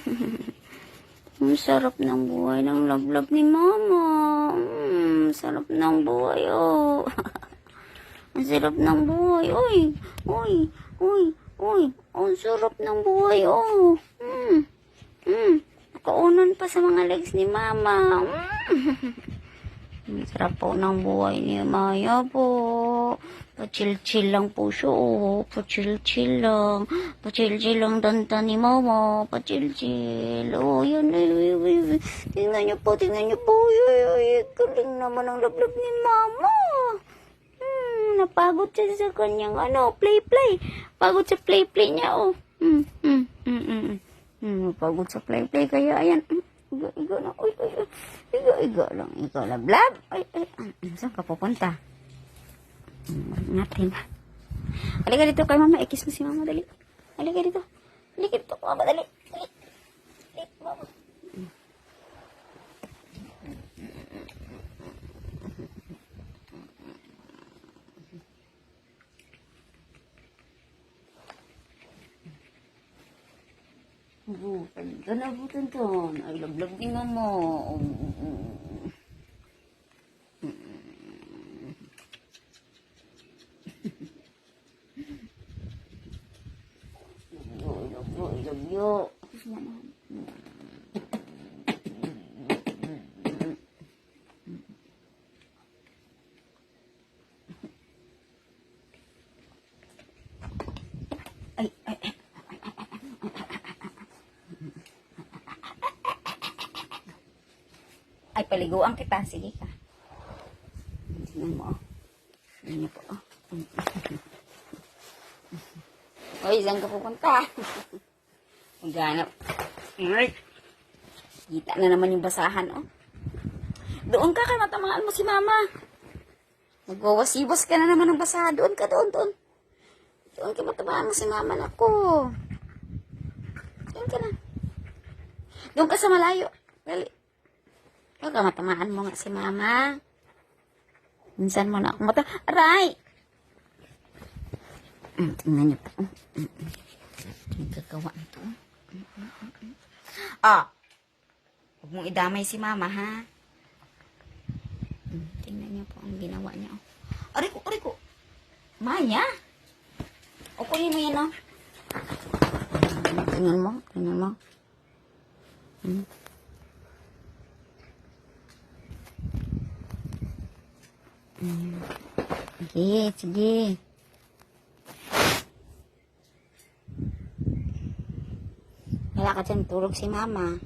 Ang sarap ng buhay ng lablab ni mama. Mm, sarap ng buhay, oh. Ang sarap ng buhay. Uy, uy, uy, uy. Ang sarap ng buhay, oh. Mm, mm. Nakaunan pa sa mga legs ni mama. Mm. Ang sarap po ng buhay ni Maya po. Pa-chill-chill lang po siya, oh. Pa-chill-chill lang. Pa-chill-chill lang danta ni Mama. Pa-chill-chill. Oh, yan. Ay, ay, ay, ay. Tingnan niyo po, tingnan niyo po. Ay, ay, ay. Galing naman ang lablab ni Mama. Hmm, napagod siya sa kanyang ano, play-play. Pagod sa play-play niya, oh. Hmm, hmm, hmm, hmm. hmm. Hmm, napagod sa play-play. Kaya, ayan. Hmm, Iga, iga na. Uy, uy, uy. Iga, iga lang. Iga, lablab. Ay, ay. ah, Saan ka pupunta? Natin. Halika dito kay mama. Ikis mo si mama. Dali. Halika dito. Halika dito. Mama, dali. Dali. Dali, mama. Butan ka na, butan ka. Ay, lablab din mo. Yo, yo, yo, yo. Ay, ay, ay. Ay, paliguan kita. Sige ka. Tingnan mo. oh. Niyo po. oh. Hoy, saan ka pupunta? Maghanap. Ay. Kita na naman yung basahan, oh. Doon ka ka, matamaan mo si mama. Magwawas-iwas ka na naman ng basahan. Doon ka, doon, doon. Doon ka matamaan mo si mama. Nako. Doon ka na. Doon ka sa malayo. Dali. Huwag ka matamaan mo nga si mama. Minsan mo na ako mata. Aray! Mm, tingnan niyo po. Mm, mm. Ang gagawa nito. Mm, Ah! Huwag mong idamay si mama, ha? Tingnan niyo po ang ginawa niya. Oh. Aray ko, aray ko. Maya? O, kunin mo yan, oh. Tingnan mo, tingnan mo. Mm. Mm. Sige, sige. Wala ka dyan, tulog si mama.